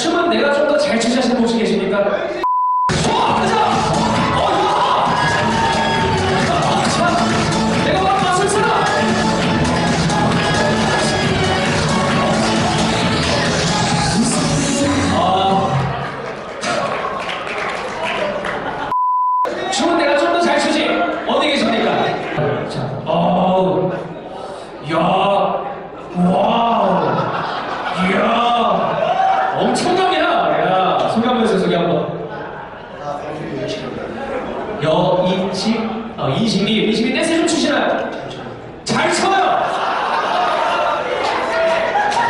춤은 내가 좀 더잘 하시는 분 혹시 계십니까? 어디 계십니까? 자, 어우, 야, 와우, 이야, 엄청납니다. 야, 소개 한번 해주세요, 소개 한번. 여인식, 어, 인식이, 인식이 댄스 좀 추시나요? 잘 쳐요!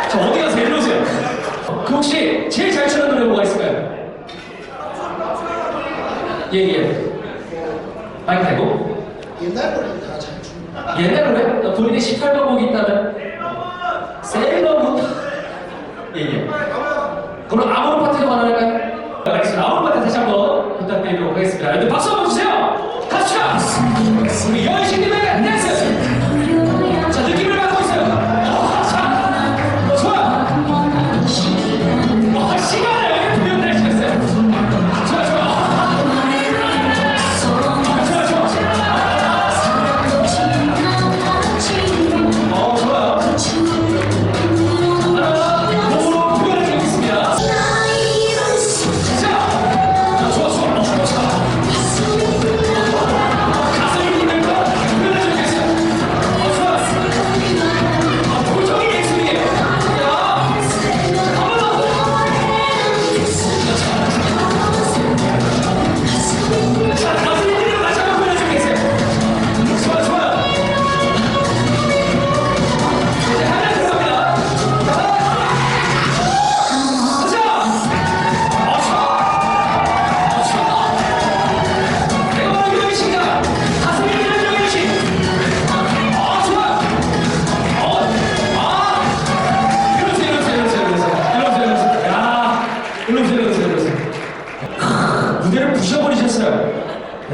자, 어디 가세요? 일로 오세요. 그 혹시 제일 잘 추는 노래 뭐가 있을까요? 예, 예. 마이크 대고. 옛날 노래는 다잘 춥니다. 옛날 노래? 어, 본인의 18번 곡이 있다면? 세일러문? 예, 예. 그럼 아모르 파트 좀 하나 할까요? 알겠습니다. 아모르 파트 다시 한번 부탁드리도록 하겠습니다. 여러분 박수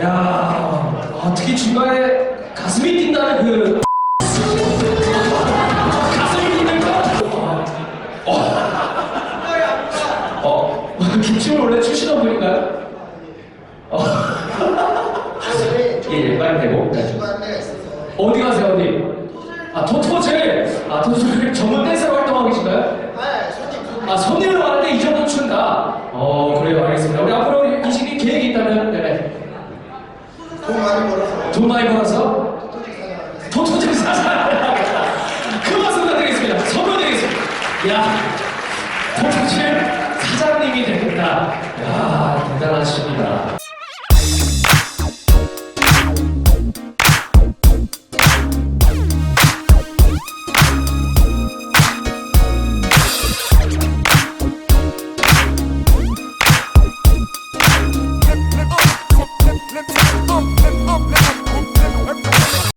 야, 아, 특히 중간에 가슴이 뛴다는 그 가슴이 뛰는 거. 어, 김치를 원래 추시던 분인가요? 어, 예, 예, 빨리. 네. 있어서 어디 가세요, 어디? 아, 토토제. 아, 토토제 전문 댄서로 활동하고 계신가요? 아 손님 두 아, 손님을 왔는데 이정도 춘다. 어, 그래요, 알겠습니다. 우리 앞으로 이 시기 계획이 있다면, 네네. 돈 많이 벌어서 돈 많이 벌어서. 토토제 사장. 그 말씀 부탁드리겠습니다. 선물드리겠습니다. 야, 토토제 사장님이 되겠다. 야, 대단하십니다.